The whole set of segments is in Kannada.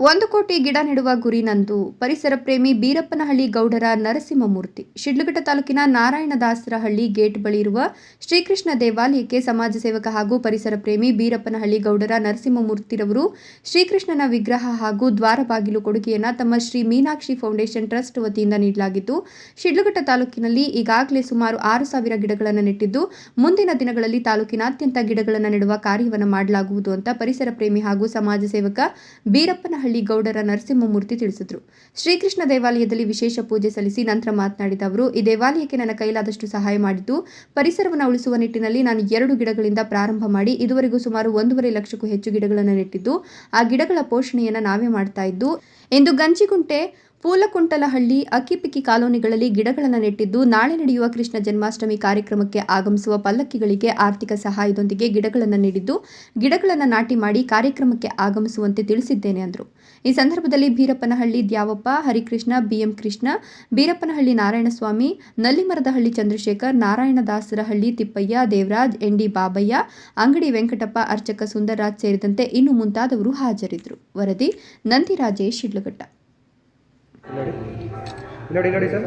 ಒಂದು ಕೋಟಿ ಗಿಡ ನೆಡುವ ಗುರಿ ನಂದು ಪರಿಸರ ಪ್ರೇಮಿ ಬೀರಪ್ಪನಹಳ್ಳಿ ಗೌಡರ ನರಸಿಂಹಮೂರ್ತಿ. ಶಿಡ್ಲಘಟ್ಟ ತಾಲೂಕಿನ ನಾರಾಯಣದಾಸರಹಳ್ಳಿ ಗೇಟ್ ಬಳಿ ಇರುವ ಶ್ರೀಕೃಷ್ಣ ದೇವಾಲಯಕ್ಕೆ ಸಮಾಜ ಸೇವಕ ಹಾಗೂ ಪರಿಸರ ಪ್ರೇಮಿ ಬೀರಪ್ಪನಹಳ್ಳಿ ಗೌಡರ ನರಸಿಂಹಮೂರ್ತಿರವರು ಶ್ರೀಕೃಷ್ಣನ ವಿಗ್ರಹ ಹಾಗೂ ದ್ವಾರ ಬಾಗಿಲು ಕೊಡುಗೆಯನ್ನು ತಮ್ಮ ಶ್ರೀ ಮೀನಾಕ್ಷಿ ಫೌಂಡೇಶನ್ ಟ್ರಸ್ಟ್ ವತಿಯಿಂದ ನೀಡಲಾಗಿದ್ದು ಶಿಡ್ಲಘಟ್ಟ ತಾಲೂಕಿನಲ್ಲಿ ಈಗಾಗಲೇ ಸುಮಾರು ಆರು ಸಾವಿರ ಗಿಡಗಳನ್ನು ನೆಟ್ಟಿದ್ದು, ಮುಂದಿನ ದಿನಗಳಲ್ಲಿ ತಾಲೂಕಿನಾದ್ಯಂತ ಗಿಡಗಳನ್ನು ನೆಡುವ ಕಾರ್ಯವನ್ನು ಮಾಡಲಾಗುವುದು ಅಂತ ಪರಿಸರ ಪ್ರೇಮಿ ಹಾಗೂ ಸಮಾಜ ಸೇವಕ ಬೀರಪ್ಪನಹಳ್ಳಿ ಗೌಡರ ನರಸಿಂಹಮೂರ್ತಿ ತಿಳಿಸಿದರು. ಶ್ರೀಕೃಷ್ಣ ದೇವಾಲಯದಲ್ಲಿ ವಿಶೇಷ ಪೂಜೆ ಸಲ್ಲಿಸಿ ನಂತರ ಮಾತನಾಡಿದ ಅವರು, ಈ ದೇವಾಲಯಕ್ಕೆ ನನ್ನ ಕೈಲಾದಷ್ಟು ಸಹಾಯ ಮಾಡಿದ್ದು, ಪರಿಸರವನ್ನು ಉಳಿಸುವ ನಿಟ್ಟಿನಲ್ಲಿ ನಾನು ಎರಡು ಗಿಡಗಳಿಂದ ಪ್ರಾರಂಭ ಮಾಡಿ ಇದುವರೆಗೂ ಸುಮಾರು ಒಂದೂವರೆ ಲಕ್ಷಕ್ಕೂ ಹೆಚ್ಚು ಗಿಡಗಳನ್ನು ನೆಟ್ಟಿದ್ದು, ಆ ಗಿಡಗಳ ಪೋಷಣೆಯನ್ನು ನಾವೇ ಮಾಡ್ತಾ ಇದ್ದು ಎಂದು ಗಂಜಿಗುಂಟೆ, ಪೂಲಕುಂಟಲಹಳ್ಳಿ, ಅಕ್ಕಿಪಿಕ್ಕಿ ಕಾಲೋನಿಗಳಲ್ಲಿ ಗಿಡಗಳನ್ನು ನೆಟ್ಟಿದ್ದು, ನಾಳೆ ನಡೆಯುವ ಕೃಷ್ಣ ಜನ್ಮಾಷ್ಟಮಿ ಕಾರ್ಯಕ್ರಮಕ್ಕೆ ಆಗಮಿಸುವ ಪಲ್ಲಕ್ಕಿಗಳಿಗೆ ಆರ್ಥಿಕ ಸಹಾಯದೊಂದಿಗೆ ಗಿಡಗಳನ್ನು ನೀಡಿದ್ದು, ಗಿಡಗಳನ್ನು ನಾಟಿ ಮಾಡಿ ಕಾರ್ಯಕ್ರಮಕ್ಕೆ ಆಗಮಿಸುವಂತೆ ತಿಳಿಸಿದ್ದೇನೆ, ಅಂದರು. ಈ ಸಂದರ್ಭದಲ್ಲಿ ಬೀರಪ್ಪನಹಳ್ಳಿ ದ್ಯಾವಪ್ಪ, ಹರಿಕೃಷ್ಣ, ಬಿಎಂ ಕೃಷ್ಣ, ಬೀರಪ್ಪನಹಳ್ಳಿ ನಾರಾಯಣಸ್ವಾಮಿ, ನಲ್ಲಿಮರದಹಳ್ಳಿ ಚಂದ್ರಶೇಖರ್, ನಾರಾಯಣದಾಸರಹಳ್ಳಿ ತಿಪ್ಪಯ್ಯ, ದೇವರಾಜ್, ಎನ್ಡಿ ಬಾಬಯ್ಯ, ಅಂಗಡಿ ವೆಂಕಟಪ್ಪ, ಅರ್ಚಕ ಸುಂದರರಾಜ್ ಸೇರಿದಂತೆ ಇನ್ನು ಮುಂತಾದವರು ಹಾಜರಿದ್ದರು. ವರದಿ ನಂದಿರಾಜೇಶ್ ಶಿಡ್ಲಘಟ್ಟ. ನೋಡಿ ನೋಡಿ ಸರ್.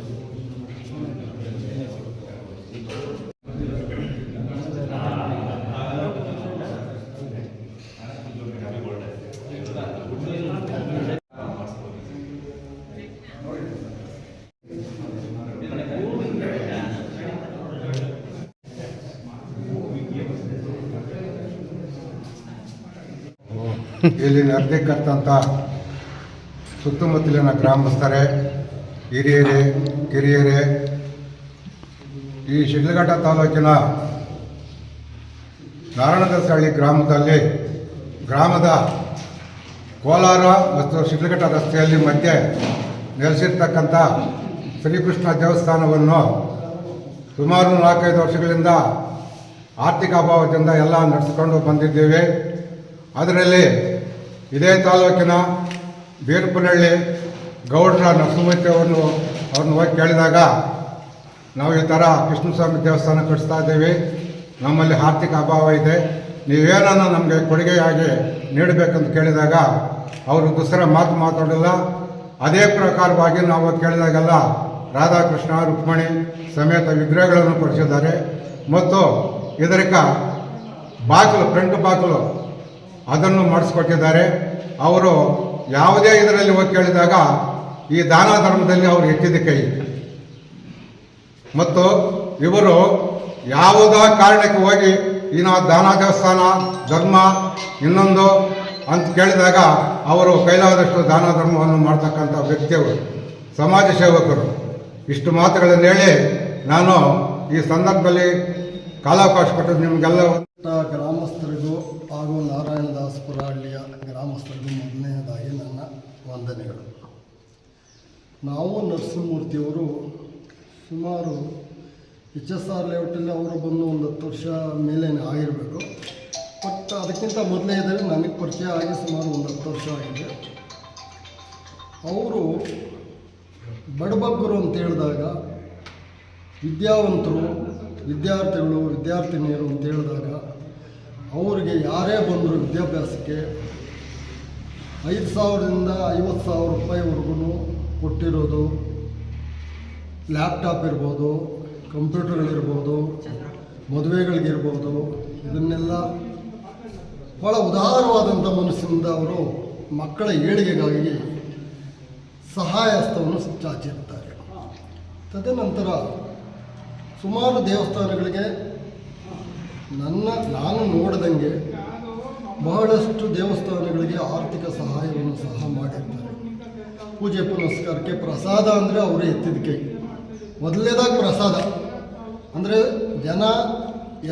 ಇಲ್ಲಿ ನಡೆದಿಕ್ಕಂಥ ಸುತ್ತಮುತ್ತಲಿನ ಗ್ರಾಮಸ್ಥರೇ, ಹಿರಿಯರೇ, ಕಿರಿಯರೇ, ಈ ಶಿಡ್ಲಘಟ್ಟ ತಾಲೂಕಿನ ನಾರಾಯಣದಸಹಳ್ಳಿ ಗ್ರಾಮದಲ್ಲಿ ಗ್ರಾಮದ ಕೋಲಾರ ಮತ್ತು ಶಿಡ್ಲಘಟ್ಟ ರಸ್ತೆಯಲ್ಲಿ ಮಧ್ಯೆ ನೆಲೆಸಿರ್ತಕ್ಕಂಥ ಶ್ರೀಕೃಷ್ಣ ದೇವಸ್ಥಾನವನ್ನು ಸುಮಾರು ನಾಲ್ಕೈದು ವರ್ಷಗಳಿಂದ ಆರ್ಥಿಕ ಅಭಾವದಿಂದ ಎಲ್ಲ ನಡೆಸಿಕೊಂಡು ಬಂದಿದ್ದೇವೆ. ಅದರಲ್ಲಿ ಇದೇ ತಾಲೂಕಿನ ಬೀರಪ್ಪನಹಳ್ಳಿ ಗೌಡ್ರ ನರಸಿಂಹಮೂರ್ತಿ ಅವರನ್ನು ಹೋಗಿ ಕೇಳಿದಾಗ ನಾವು ಈ ಥರ ಕೃಷ್ಣಸ್ವಾಮಿ ದೇವಸ್ಥಾನ ಕಟ್ಟಿಸ್ತಾ ಇದ್ದೀವಿ. ನಮ್ಮಲ್ಲಿ ಆರ್ಥಿಕ ಅಭಾವ ಇದೆ. ನೀವೇನನ್ನು ನಮಗೆ ಕೊಡುಗೆಯಾಗಿ ನೀಡಬೇಕಂತ ಕೇಳಿದಾಗ ಅವರು ದಸರಾ ಮಾತು ಮಾತಾಡಲ್ಲ ಅದೇ ಪ್ರಕಾರವಾಗಿ ನಾವು ಕೇಳಿದಾಗೆಲ್ಲ ರಾಧಾಕೃಷ್ಣ, ರುಕ್ಮಣಿ ಸಮೇತ ವಿಗ್ರಹಗಳನ್ನು ಕೊಡಿಸಿದ್ದಾರೆ. ಮತ್ತು ಇದರಿಕ ಬಾಗಿಲು, ಫ್ರಂಟ್ ಬಾಗಿಲು ಅದನ್ನು ಮಾಡಿಸ್ಕೊಟ್ಟಿದ್ದಾರೆ. ಅವರು ಯಾವುದೇ ಇದರಲ್ಲಿ ಹೋಗಿ ಕೇಳಿದಾಗ ಈ ದಾನ ಧರ್ಮದಲ್ಲಿ ಅವರು ಎತ್ತಿದ ಕೈ. ಮತ್ತು ಇವರು ಯಾವುದೋ ಕಾರಣಕ್ಕೆ ಹೋಗಿ ನಾವು ದಾನ ದೇವಸ್ಥಾನ, ಧರ್ಮ, ಇನ್ನೊಂದು ಅಂತ ಕೇಳಿದಾಗ ಅವರು ಕೈಲಾದಷ್ಟು ದಾನ ಧರ್ಮವನ್ನು ಮಾಡ್ತಕ್ಕಂಥ ವ್ಯಕ್ತಿಯವರು ಸಮಾಜ ಸೇವಕರು. ಇಷ್ಟು ಮಾತುಗಳನ್ನು ಹೇಳಿ ನಾನು ಈ ಸಂದರ್ಭದಲ್ಲಿ ಕಾಲಾವಕಾಶ ಕೊಟ್ಟದ್ದು ನಿಮಗೆಲ್ಲ ಗ್ರಾಮಸ್ಥರಿಗೂ ಹಾಗೂ ನಾರಾಯಣದಾಸ್ಪುರ ಹಳ್ಳಿಯ ಗ್ರಾಮಸ್ಥರಿಗೂ ಮೊದಲನೆಯದಾಗಿ ನನ್ನ ವಂದನೆಗಳು. ನಾವು ನರಸಿಂಹಮೂರ್ತಿಯವರು ಸುಮಾರು ಎಚ್ ಎಸ್ ಆರ್ ಲೇಔಟಲ್ಲಿ ಅವರು ಬಂದು ಒಂದು ಹತ್ತು ವರ್ಷ ಮೇಲೆ ಆಗಿರಬೇಕು. ಬಟ್ ಅದಕ್ಕಿಂತ ಮೊದಲೇ ಇದ್ದರೆ ನನಗೆ ಪರಿಚಯ ಆಗಿ ಸುಮಾರು ಒಂದು ಹತ್ತು ವರ್ಷ ಆಗಿದೆ. ಅವರು ಬಡಬಗ್ಗರು ಅಂತ ಹೇಳಿದಾಗ ವಿದ್ಯಾವಂತರು ವಿದ್ಯಾರ್ಥಿಗಳು, ವಿದ್ಯಾರ್ಥಿನಿಯರು ಅಂತ ಹೇಳಿದಾಗ ಅವರಿಗೆ ಯಾರೇ ಬಂದರು ವಿದ್ಯಾಭ್ಯಾಸಕ್ಕೆ ಐದು ಸಾವಿರದಿಂದ ಐವತ್ತು ಸಾವಿರ ರೂಪಾಯಿವರೆಗೂ ಕೊಟ್ಟಿರೋದು ಲ್ಯಾಪ್ಟಾಪ್ ಇರ್ಬೋದು, ಕಂಪ್ಯೂಟರ್ಗಳಿರ್ಬೋದು, ಮದುವೆಗಳಿಗಿರ್ಬೋದು, ಇದನ್ನೆಲ್ಲ ಭಾಳ ಉದಾರವಾದಂಥ ಮನಸ್ಸಿನಿಂದ ಅವರು ಮಕ್ಕಳ ಏಳಿಗೆಗಾಗಿ ಸಹಾಯ ಹಸ್ತವನ್ನು ಚಾಚಿರ್ತಾರೆ. ತದನಂತರ ಸುಮಾರು ದೇವಸ್ಥಾನಗಳಿಗೆ ನನ್ನ, ನಾನು ನೋಡಿದಂಗೆ ಬಹಳಷ್ಟು ದೇವಸ್ಥಾನಗಳಿಗೆ ಆರ್ಥಿಕ ಸಹಾಯವನ್ನು ಸಹ ಮಾಡಿರ್ತಾರೆ. ಪೂಜೆ ಪುನಸ್ಕಾರಕ್ಕೆ ಪ್ರಸಾದ ಅಂದರೆ ಅವರು ಎತ್ತಿದ ಕೈ ಮೊದಲನೇದಾಗಿ ಪ್ರಸಾದ. ಅಂದರೆ ಜನ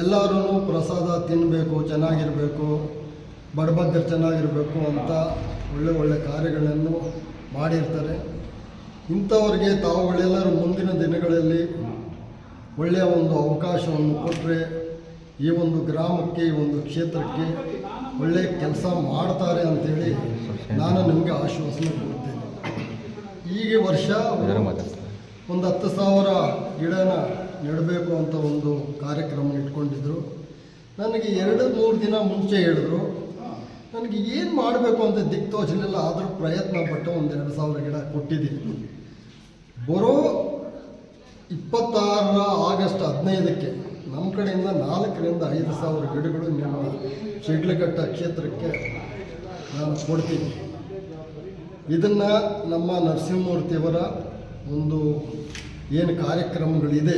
ಎಲ್ಲರೂ ಪ್ರಸಾದ ತಿನ್ನಬೇಕು ಚೆನ್ನಾಗಿರಬೇಕು, ಬಡಬಗ್ಗರು ಚೆನ್ನಾಗಿರಬೇಕು ಅಂತ ಒಳ್ಳೆ ಒಳ್ಳೆ ಕಾರ್ಯಗಳನ್ನು ಮಾಡಿರ್ತಾರೆ. ಇಂಥವ್ರಿಗೆ ತಾವುಗಳೆಲ್ಲರೂ ಮುಂದಿನ ದಿನಗಳಲ್ಲಿ ಒಳ್ಳೆಯ ಒಂದು ಅವಕಾಶವನ್ನು ಕೊಟ್ಟರೆ ಈ ಒಂದು ಗ್ರಾಮಕ್ಕೆ, ಈ ಒಂದು ಕ್ಷೇತ್ರಕ್ಕೆ ಒಳ್ಳೆಯ ಕೆಲಸ ಮಾಡ್ತಾರೆ ಅಂತೇಳಿ ನಾನು ನಿಮಗೆ ಆಶ್ವಾಸನೆ ಕೊಡ್ತೇನೆ. ಈಗ ವರ್ಷ ಒಂದು ಹತ್ತು ಸಾವಿರ ಗಿಡನ ನೆಡಬೇಕು ಅಂತ ಒಂದು ಕಾರ್ಯಕ್ರಮ ಇಟ್ಕೊಂಡಿದ್ರು. ನನಗೆ ಎರಡು ಮೂರು ದಿನ ಮುಂಚೆ ಹೇಳಿದ್ರು. ನನಗೆ ಏನು ಮಾಡಬೇಕು ಅಂತ ದಿಕ್ಕು ಆದರೂ ಪ್ರಯತ್ನ ಪಟ್ಟು ಒಂದು ಎರಡು ಸಾವಿರ ಗಿಡ ಕೊಟ್ಟಿದ್ದೀನಿ. ಬರೋ ಇಪ್ಪತ್ತಾರರ ಆಗಸ್ಟ್ ಹದಿನೈದಕ್ಕೆ ನಮ್ಮ ಕಡೆಯಿಂದ ನಾಲ್ಕರಿಂದ ಐದು ಸಾವಿರ ಗಿಡಗಳು ನಿಮ್ಮ ಶಿಡ್ಲಘಟ್ಟ ಕ್ಷೇತ್ರಕ್ಕೆ ನಾನು ಕೊಡ್ತೀನಿ. ಇದನ್ನು ನಮ್ಮ ನರಸಿಂಹಮೂರ್ತಿಯವರ ಒಂದು ಏನು ಕಾರ್ಯಕ್ರಮಗಳಿದೆ,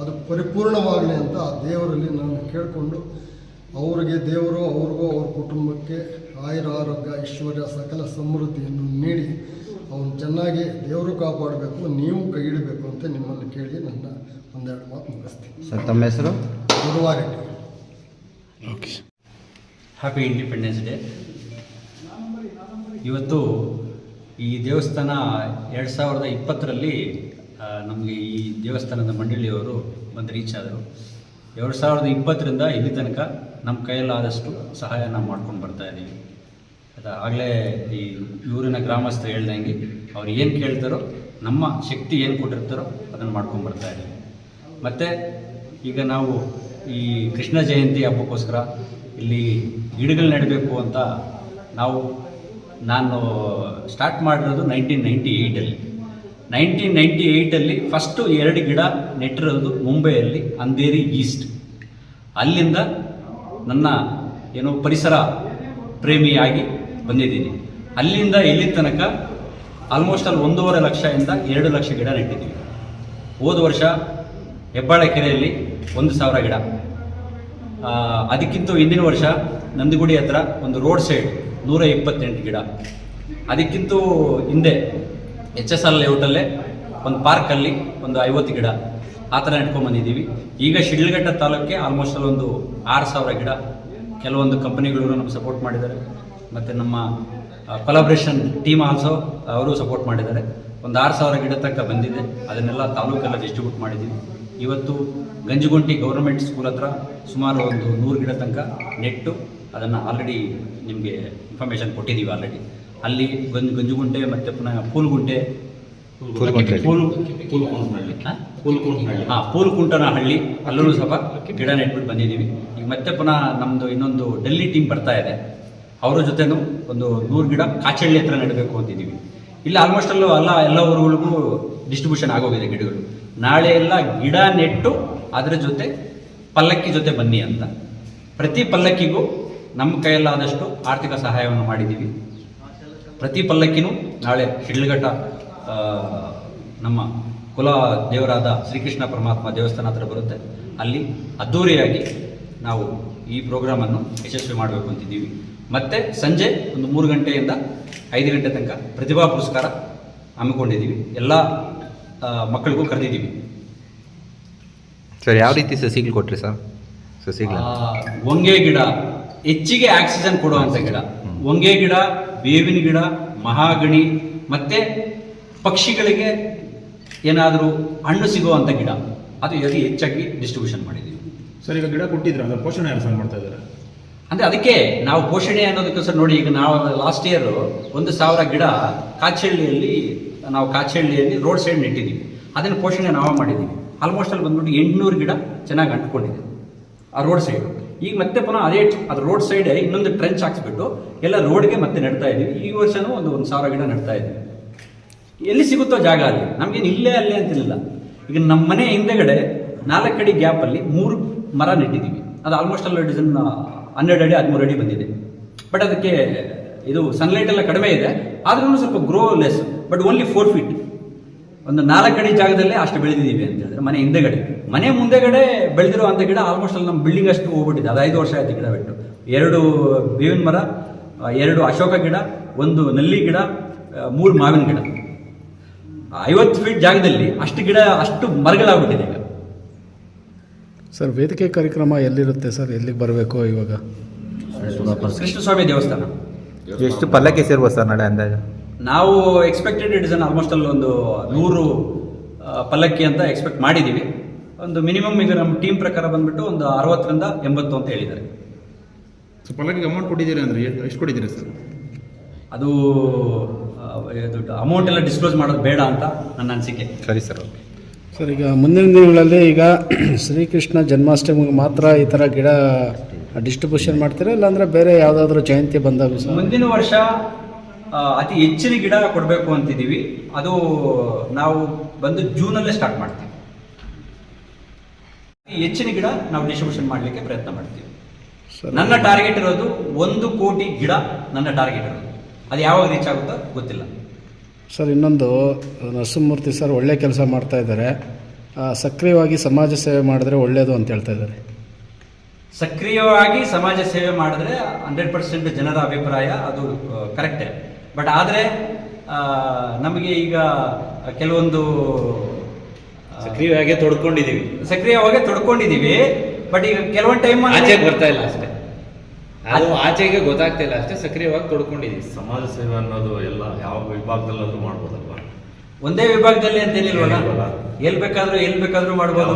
ಅದು ಪರಿಪೂರ್ಣವಾಗಲಿ ಅಂತ ಆ ದೇವರಲ್ಲಿ ನಾನು ಕೇಳಿಕೊಂಡು, ಅವರಿಗೆ ದೇವರು ಅವ್ರಿಗೂ ಅವ್ರ ಕುಟುಂಬಕ್ಕೆ ಆಯುರ ಆರೋಗ್ಯ ಐಶ್ವರ್ಯ, ಸಕಲ ಸಮೃದ್ಧಿಯನ್ನು ನೀಡಿ ಅವನು ಚೆನ್ನಾಗಿ ದೇವರು ಕಾಪಾಡಬೇಕು ನೀವು ಕೈ ಹಿಡಬೇಕು ಅಂತ ನಿಮ್ಮನ್ನು ಕೇಳಿ ನನ್ನ ಒಂದೆರಡು ಮಾತು ಮುಗಿಸ್ತೀನಿ. ಸರ್ ತಮ್ಮ ಹೆಸರು? ಗುರುವಾರಕ್ಕೆ ಹ್ಯಾಪಿ ಇಂಡಿಪೆಂಡೆನ್ಸ್ ಡೇ ಇವತ್ತು ಈ ದೇವಸ್ಥಾನ ಎರಡು ಸಾವಿರದ ಇಪ್ಪತ್ತರಲ್ಲಿ ನಮಗೆ ಈ ದೇವಸ್ಥಾನದ ಮಂಡಳಿಯವರು ಬಂದು ರೀಚ್ ಆದರು. ಎರಡು ಸಾವಿರದ ಇಪ್ಪತ್ತರಿಂದ ಇಲ್ಲಿ ತನಕ ನಮ್ಮ ಕೈಯಲ್ಲಾದಷ್ಟು ಸಹಾಯ ನಾವು ಮಾಡ್ಕೊಂಡು ಬರ್ತಾ ಇದ್ದೀವಿ. ಆಗಲೇ ಈ ಊರಿನ ಗ್ರಾಮಸ್ಥರು ಹೇಳ್ದಂಗೆ ಅವ್ರು ಏನು ಕೇಳ್ತಾರೋ, ನಮ್ಮ ಶಕ್ತಿ ಏನು ಕೊಟ್ಟಿರ್ತಾರೋ ಅದನ್ನು ಮಾಡ್ಕೊಂಡು ಬರ್ತಾ ಇದ್ದೀವಿ ಮತ್ತು ಈಗ ನಾವು ಈ ಕೃಷ್ಣ ಜಯಂತಿ ಹಬ್ಬಕ್ಕೋಸ್ಕರ ಇಲ್ಲಿ ಗಿಡಗಳು ನೆಡಬೇಕು ಅಂತ ನಾವು, ನಾನು ಸ್ಟಾರ್ಟ್ ಮಾಡಿರೋದು ನೈನ್ಟೀನ್ ನೈಂಟಿ ಏಯ್ಟಲ್ಲಿ ನೈನ್ಟೀನ್ ನೈಂಟಿ ಏಯ್ಟಲ್ಲಿ ಫಸ್ಟು ಎರಡು ಗಿಡ ನೆಟ್ಟಿರೋದು ಮುಂಬೈಯಲ್ಲಿ ಅಂಧೇರಿ ಈಸ್ಟ್. ಅಲ್ಲಿಂದ ನನ್ನ ಏನು ಪರಿಸರ ಪ್ರೇಮಿಯಾಗಿ ಬಂದಿದ್ದೀನಿ. ಅಲ್ಲಿಂದ ಇಲ್ಲಿ ತನಕ ಆಲ್ಮೋಸ್ಟ್ ಅಲ್ಲಿ ಒಂದೂವರೆ ಲಕ್ಷದಿಂದ ಎರಡು ಲಕ್ಷ ಗಿಡ ನೆಟ್ಟಿದ್ದೀವಿ. ಹೋದ ವರ್ಷ ಹೆಬ್ಬಾಳೆ ಕೆರೆಯಲ್ಲಿ ಒಂದು ಸಾವಿರ ಗಿಡ. ಅದಕ್ಕಿಂತ ಹಿಂದಿನ ವರ್ಷ ನಂದಿಗುಡಿ ಹತ್ರ ಒಂದು ರೋಡ್ ಸೈಡ್ ನೂರ ಇಪ್ಪತ್ತೆಂಟು ಗಿಡ. ಅದಕ್ಕಿಂತ ಹಿಂದೆ ಎಚ್ ಎಸ್ ಆರ್ ಲೇಔಟಲ್ಲೇ ಒಂದು ಪಾರ್ಕಲ್ಲಿ ಒಂದು ಐವತ್ತು ಗಿಡ ಆ ಥರ ನೆಟ್ಕೊಂಡ್ಬಂದಿದ್ದೀವಿ ಈಗ ಶಿಡ್ಲಘಟ್ಟ ತಾಲೂಕಿಗೆ ಆಲ್ಮೋಸ್ಟ್ ಅಲ್ಲಿ ಒಂದು ಆರು ಸಾವಿರ ಗಿಡ ಕೆಲವೊಂದು ಕಂಪನಿಗಳು ನಮ್ಗೆ ಸಪೋರ್ಟ್ ಮಾಡಿದ್ದಾರೆ. ಮತ್ತು ನಮ್ಮ ಕೊಲಾಬ್ರೇಷನ್ ಟೀಮ್ ಆಲ್ಸೋ ಅವರು ಸಪೋರ್ಟ್ ಮಾಡಿದ್ದಾರೆ. ಒಂದು ಆರು ಸಾವಿರ ಗಿಡ ತನಕ ಬಂದಿದೆ. ಅದನ್ನೆಲ್ಲ ತಾಲೂಕೆಲ್ಲ ಡಿಸ್ಟ್ರಿಬ್ಯೂಟ್ ಮಾಡಿದ್ದೀವಿ. ಇವತ್ತು ಗಂಜಿಗುಂಟಿ ಗೌರ್ಮೆಂಟ್ ಸ್ಕೂಲ್ ಹತ್ರ ಸುಮಾರು ಒಂದು ನೂರು ಗಿಡ ತನಕ ನೆಟ್ಟು ಅದನ್ನು ಆಲ್ರೆಡಿ ನಿಮಗೆ ಇನ್ಫಾರ್ಮೇಷನ್ ಕೊಟ್ಟಿದ್ದೀವಿ ಆಲ್ರೆಡಿ ಅಲ್ಲಿ ಗಂಜ್ ಗಂಜುಗುಂಟೆ ಮತ್ತು ಪುನಃ ಪೂಲ್ಗುಂಟೆ. ಪೂಲ್ ಹಾಂ ಪೂಲ್ಕುಂಟನಹಳ್ಳಿ. ಅಲ್ಲೂ ಸಹ ಗಿಡ ನೆಟ್ಬಿಟ್ಟು ಬಂದಿದ್ದೀವಿ. ಈಗ ಮತ್ತೆ ಪುನಃ ನಮ್ಮದು ಇನ್ನೊಂದು ಡೆಲ್ಲಿ ಟೀಮ್ ಬರ್ತಾ ಇದೆ. ಅವರ ಜೊತೆನೂ ಒಂದು ನೂರು ಗಿಡ ಕಾಚಳ್ಳಿ ಹತ್ರ ನೆಡಬೇಕು ಅಂತಿದ್ದೀವಿ. ಇಲ್ಲ ಆಲ್ಮೋಸ್ಟ್ ಅಲ್ಲೂ ಎಲ್ಲ ಎಲ್ಲ ಊರುಗಳಿಗೂ ಡಿಸ್ಟ್ರಿಬ್ಯೂಷನ್ ಆಗೋಗಿದೆ ಗಿಡಗಳು. ನಾಳೆ ಎಲ್ಲ ಗಿಡ ನೆಟ್ಟು ಅದರ ಜೊತೆ ಪಲ್ಲಕ್ಕಿ ಜೊತೆ ಬನ್ನಿ ಅಂತ. ಪ್ರತಿ ಪಲ್ಲಕ್ಕಿಗೂ ನಮ್ಮ ಕೈಯಲ್ಲಾದಷ್ಟು ಆರ್ಥಿಕ ಸಹಾಯವನ್ನು ಮಾಡಿದ್ದೀವಿ. ಪ್ರತಿ ಪಲ್ಲಕ್ಕಿನೂ ನಾಳೆ ಶಿಡ್ಲಘಟ್ಟ ನಮ್ಮ ಕುಲ ದೇವರಾದ ಶ್ರೀಕೃಷ್ಣ ಪರಮಾತ್ಮ ದೇವಸ್ಥಾನ ಹತ್ರ ಬರುತ್ತೆ. ಅಲ್ಲಿ ಅದ್ಧೂರಿಯಾಗಿ ನಾವು ಈ ಪ್ರೋಗ್ರಾಮನ್ನು ಯಶಸ್ವಿ ಮಾಡಬೇಕು ಅಂತಿದ್ದೀವಿ. ಮತ್ತೆ ಸಂಜೆ ಒಂದು ಮೂರು ಗಂಟೆಯಿಂದ ಐದು ಗಂಟೆ ತನಕ ಪ್ರತಿಭಾ ಪುರಸ್ಕಾರ ಹಮ್ಮಿಕೊಂಡಿದ್ದೀವಿ. ಎಲ್ಲ ಮಕ್ಕಳಿಗೂ ಕರೆದಿದ್ದೀವಿ. ಸರ್ ಯಾವ ರೀತಿ ಸಸಿಗಳು ಕೊಟ್ರಿ ಸರ್? ಸಸಿಗಳ ಒಂಗೆ ಹೊಂಗೆ ಗಿಡ ಹೆಚ್ಚಿಗೆ ಆಕ್ಸಿಜನ್ ಕೊಡುವಂಥ ಗಿಡ. ಒಂಗೆ ಗಿಡ ಬೇವಿನ ಗಿಡ ಮಹಾಗಣಿ ಮತ್ತು ಪಕ್ಷಿಗಳಿಗೆ ಏನಾದರೂ ಹಣ್ಣು ಸಿಗುವಂಥ ಗಿಡ. ಅದು ಅತಿ ಹೆಚ್ಚಾಗಿ ಡಿಸ್ಟ್ರಿಬ್ಯೂಷನ್ ಮಾಡಿದ್ದೀವಿ. ಸರ್ ಈಗ ಗಿಡ ಕೊಟ್ಟಿದ್ರೆ ಅದರ ಪೋಷಣೆ ಯಾರು ಸರ್ ಮಾಡ್ತಾ ಇದ್ದಾರೆ? ಅಂದರೆ ಅದಕ್ಕೆ ನಾವು ಪೋಷಣೆ ಅನ್ನೋದಕ್ಕೋಸ್ಕರ ನೋಡಿ, ಈಗ ನಾವು ಲಾಸ್ಟ್ ಇಯರ್ ಒಂದು ಸಾವಿರ ಗಿಡ ಕಾಚಹಳ್ಳಿಯಲ್ಲಿ ನಾವು ಕಾಚಹಳ್ಳಿಯಲ್ಲಿ ರೋಡ್ ಸೈಡ್ ನೆಟ್ಟಿದ್ದೀವಿ. ಅದನ್ನು ಪೋಷಣೆ ನಾವು ಮಾಡಿದ್ದೀವಿ. ಆಲ್ಮೋಸ್ಟ್ ಅಲ್ಲಿ ಬಂದ್ಬಿಟ್ಟು ಎಂಟುನೂರು ಗಿಡ ಚೆನ್ನಾಗಿ ಅಂಟ್ಕೊಂಡಿದೆ ಆ ರೋಡ್ ಸೈಡ್ ಈಗ ಮತ್ತೆ ಪುನಃ ಅದೇ ಅದು ರೋಡ್ ಸೈಡ್ ಇನ್ನೊಂದು ಟ್ರೆಂಚ್ ಹಾಕ್ಸ್ಬಿಟ್ಟು ಎಲ್ಲ ರೋಡ್ಗೆ ಮತ್ತೆ ನೆಡ್ತಾ ಇದ್ದೀವಿ. ಈ ವರ್ಷನೂ ಒಂದು ಒಂದು ಸಾವಿರ ಗಿಡ ನೆಡ್ತಾ ಇದ್ದೀವಿ. ಎಲ್ಲಿ ಸಿಗುತ್ತೋ ಜಾಗ ಅಲ್ಲಿ. ನಮ್ಗೇನು ಇಲ್ಲೇ ಅಲ್ಲೇ ಅಂತಿಲ್ಲ ಈಗ ನಮ್ಮ ಮನೆ ಹಿಂದೆಗಡೆ ನಾಲ್ಕು ಅಡಿ ಗ್ಯಾಪಲ್ಲಿ ಮೂರು ಮರ ನೆಟ್ಟಿದ್ದೀವಿ. ಅದು ಆಲ್ಮೋಸ್ಟ್ ಅಲ್ಲ ಡಿಸೈನ್ ಹನ್ನೆರಡು ಅಡಿ, ಹದಿಮೂರು ಅಡಿ ಬಂದಿದೆ. ಬಟ್ ಅದಕ್ಕೆ ಇದು ಸನ್ಲೈಟ್ ಎಲ್ಲ ಕಡಿಮೆ ಇದೆ. ಆದ್ರೂ ಸ್ವಲ್ಪ grow less but only four feet ಒಂದು ನಾಲ್ಕು ಅಡಿ ಜಾಗದಲ್ಲೇ ಅಷ್ಟು ಬೆಳೆದಿದ್ದೀವಿ ಅಂತ ಹೇಳಿದ್ರೆ ಮನೆ ಹಿಂದೆಗಡೆ. ಮನೆ ಮುಂದೆಗಡೆ ಬೆಳೆದಿರೋ ಅಂಥ ಗಿಡ ಆಲ್ಮೋಸ್ಟ್ ಅಲ್ಲಿ ನಮ್ಮ ಬಿಲ್ಡಿಂಗ್ ಅಷ್ಟು ಹೋಗ್ಬಿಟ್ಟಿದೆ. ಅದು ಐದು ವರ್ಷ ಆಯ್ತು ಗಿಡ ಬಿಟ್ಟು. ಎರಡು ಬೇವಿನ ಮರ, ಎರಡು ಅಶೋಕ ಗಿಡ, ಒಂದು ನಲ್ಲಿ ಗಿಡ, ಮೂರು ಮಾವಿನ ಗಿಡ. ಐವತ್ತು ಫೀಟ್ ಜಾಗದಲ್ಲಿ ಅಷ್ಟು ಗಿಡ, ಅಷ್ಟು ಮರಗಳಾಗ್ಬಿಟ್ಟಿದೆ ಸರ್ ವೇದಿಕೆ ಕಾರ್ಯಕ್ರಮ ಎಲ್ಲಿರುತ್ತೆ ಸರ್? ಎಲ್ಲಿಗೆ ಬರಬೇಕು ಇವಾಗ? ಕೃಷ್ಣಸ್ವಾಮಿ ದೇವಸ್ಥಾನ. ಎಷ್ಟು ಪಲ್ಲಕ್ಕಿ ಸೇರ್ಬೋದು ಸರ್ ನಾಳೆ ಅಂದಾಜು? ನಾವು expected it is an almost ಅಲ್ಲಿ ಒಂದು ನೂರು ಪಲ್ಲಕ್ಕಿ ಅಂತ ಎಕ್ಸ್ಪೆಕ್ಟ್ ಮಾಡಿದ್ದೀವಿ ಒಂದು ಮಿನಿಮಮ್ ಈಗ ನಮ್ಮ ಟೀಮ್ ಪ್ರಕಾರ ಬಂದ್ಬಿಟ್ಟು ಒಂದು ಅರವತ್ತರಿಂದ ಎಂಬತ್ತು ಅಂತ ಹೇಳಿದ್ದಾರೆ. ಸೊ ಪಲ್ಲಕ್ಕಿಗೆ ಅಮೌಂಟ್ ಕೊಟ್ಟಿದ್ದೀರಿ ಅಂದರೆ ಎಷ್ಟು ಕೊಟ್ಟಿದ್ದೀರಿ ಸರ್? ಅದು ಅಮೌಂಟ್ ಎಲ್ಲ ಡಿಸ್ಕ್ಲೋಸ್ ಮಾಡೋದು ಬೇಡ ಅಂತ ನನ್ನ ಅನಿಸಿಕೆ. ಸರಿ ಸರ್ ಸರ್ ಈಗ ಮುಂದಿನ ದಿನಗಳಲ್ಲಿ ಈಗ ಶ್ರೀಕೃಷ್ಣ ಜನ್ಮಾಷ್ಟಮಿಗೆ ಮಾತ್ರ ಈ ಥರ ಗಿಡ ಡಿಸ್ಟ್ರಿಬ್ಯೂಷನ್ ಮಾಡ್ತೀರಾ? ಇಲ್ಲಾಂದರೆ ಬೇರೆ ಯಾವುದಾದ್ರೂ ಜಯಂತಿ ಬಂದಾಗ ಸರ್ ಮುಂದಿನ ವರ್ಷ ಆ, ಅತಿ ಹೆಚ್ಚಿನ ಗಿಡ ಕೊಡಬೇಕು ಅಂತಿದ್ದೀವಿ. ಅದು ನಾವು ಬಂದು ಜೂನಲ್ಲೇ ಸ್ಟಾರ್ಟ್ ಮಾಡ್ತೀವಿ. ಅತಿ ಹೆಚ್ಚಿನ ಗಿಡ ನಾವು ಡಿಸ್ಟ್ರಿಬ್ಯೂಷನ್ ಮಾಡಲಿಕ್ಕೆ ಪ್ರಯತ್ನ ಮಾಡ್ತೀವಿ. ಸರ್. ನನ್ನ ಟಾರ್ಗೆಟ್ ಇರೋದು ಒಂದು ಕೋಟಿ ಗಿಡ ನನ್ನ ಟಾರ್ಗೆಟ್ ಇರೋದು. ಅದು ಯಾವಾಗ ರೀಚ್ ಆಗುತ್ತೋ ಗೊತ್ತಿಲ್ಲ. ಸರ್ ಇನ್ನೊಂದು ನರಸಿಂಹಮೂರ್ತಿ ಸರ್ ಒಳ್ಳೆ ಕೆಲಸ ಮಾಡ್ತಾ ಇದ್ದಾರೆ. ಆ, ಸಕ್ರಿಯವಾಗಿ ಸಮಾಜ ಸೇವೆ ಮಾಡಿದ್ರೆ ಒಳ್ಳೆಯದು ಅಂತ ಹೇಳ್ತಾ ಇದ್ದಾರೆ. ಸಕ್ರಿಯವಾಗಿ ಸಮಾಜ ಸೇವೆ ಮಾಡಿದ್ರೆ ಹಂಡ್ರೆಡ್ ಪರ್ಸೆಂಟ್ ಜನರ ಅಭಿಪ್ರಾಯ ಅದು ಕರೆಕ್ಟೇ ಬಟ್ ಆದರೆ ನಮಗೆ ಈಗ ಕೆಲವೊಂದು ಸಕ್ರಿಯವಾಗಿ ತೊಡ್ಕೊಂಡಿದ್ದೀವಿ. ಸಕ್ರಿಯವಾಗಿ ತೊಡ್ಕೊಂಡಿದ್ದೀವಿ ಬಟ್ ಈಗ ಕೆಲವೊಂದು ಟೈಮ್ ಬರ್ತಾ ಇಲ್ಲ ಅಷ್ಟೇ. ಅದು ಆಚೆಗೆ ಗೊತ್ತಾಗ್ತಿಲ್ಲ ಅಷ್ಟೇ ಸಕ್ರಿಯವಾಗಿ ತೊಡ್ಕೊಂಡಿದ್ದೀವಿ ಸಮಾಜ ಸೇವೆ ಅನ್ನೋದು ಎಲ್ಲ ಯಾವ ವಿಭಾಗದಲ್ಲಾದ್ರೂ ಮಾಡ್ಬೋದಲ್ವಾ? ಒಂದೇ ವಿಭಾಗದಲ್ಲಿ ಅಂತ ಹೇಳಿಲ್ವಲ್ಲ. ಎಲ್ಲಿ ಬೇಕಾದ್ರೂ ಎಲ್ಲಿ ಬೇಕಾದ್ರೂ ಮಾಡ್ಬೋದು.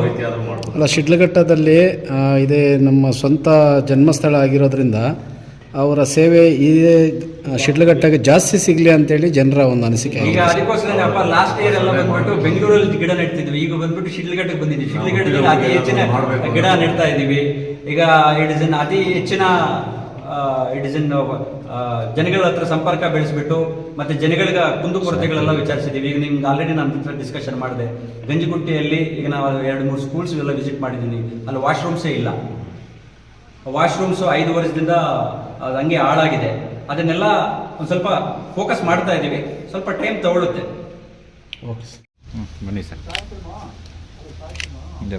ಅಲ್ಲ ಶಿಡ್ಲಘಟ್ಟದಲ್ಲಿ ಆ, ಇದೇ ನಮ್ಮ ಸ್ವಂತ ಜನ್ಮಸ್ಥಳ ಆಗಿರೋದ್ರಿಂದ ಅವರ ಸೇವೆ ಇದೇ ಆ, ಶಿಡ್ಲಘಟ್ಟಗೆ ಜಾಸ್ತಿ ಸಿಗಲಿ ಅಂತೇಳಿ ಜನರ ಒಂದು ಅನಿಸಿಕೆ ಈಗ ಆಗಿದೆ ಅದಕ್ಕೋಸ್ಕರ ಅಪ್ಪ ಲಾಸ್ಟ್ ಇಯರ್ ಎಲ್ಲ ಬಂದ್ಬಿಟ್ಟು ಬೆಂಗಳೂರಲ್ಲಿ ಗಿಡ ನೆಡ್ತಿದ್ವಿ. ಈಗ ಬಂದ್ಬಿಟ್ಟು ಶಿಡ್ಲಘಟ್ಟಕ್ಕೆ ಬಂದಿದ್ದೀವಿ. ಶಿಡ್ಲಘಟ್ಟದಲ್ಲಿ ಅತಿ ಹೆಚ್ಚಿನ. ಗಿಡ ನೆಡ್ತಾ ಇದೀವಿ. ಈಗ ಇಟ್ ಇಸ್ ಅತಿ ಹೆಚ್ಚಿನ ಇಟ್ ಇಸ್ ಇನ್ ಜನಗಳ ಹತ್ರ ಸಂಪರ್ಕ ಬೆಳೆಸ್ಬಿಟ್ಟು ಮತ್ತೆ ಜನಗಳಿಗೆ ಕುಂದುಕೊರತೆಗಳೆಲ್ಲ ವಿಚಾರಿಸಿದ್ದೀವಿ ಈಗ ನಿಮ್ಗೆ ಆಲ್ರೆಡಿ ನಾನು ಹತ್ರ ಡಿಸ್ಕಷನ್ ಮಾಡಿದೆ. ಗಂಜಿಗುಟ್ಟಿಯಲ್ಲಿ ಈಗ ನಾವು ಎರಡು ಮೂರು ಸ್ಕೂಲ್ಸ್ ಎಲ್ಲ ವಿಸಿಟ್ ಮಾಡಿದ್ದೀನಿ ಅಲ್ಲಿ ವಾಶ್ರೂಮ್ಸೇ ಇಲ್ಲ. ವಾಶ್ರೂಮ್ಸು ಐದು ವರ್ಷದಿಂದ ಅದು ಹಂಗೆ ಹಾಳಾಗಿದೆ. ಅದನ್ನೆಲ್ಲ ಒಂದು ಸ್ವಲ್ಪ ಫೋಕಸ್ ಮಾಡ್ತಾ ಇದ್ದೀವಿ. ಸ್ವಲ್ಪ ಟೈಮ್ ತಗೊಳ್ಳುತ್ತೆ ಓಕೆ ಸರ್. ಹ್ಞೂ ಬನ್ನಿ ಸರ್. ಇದೆ.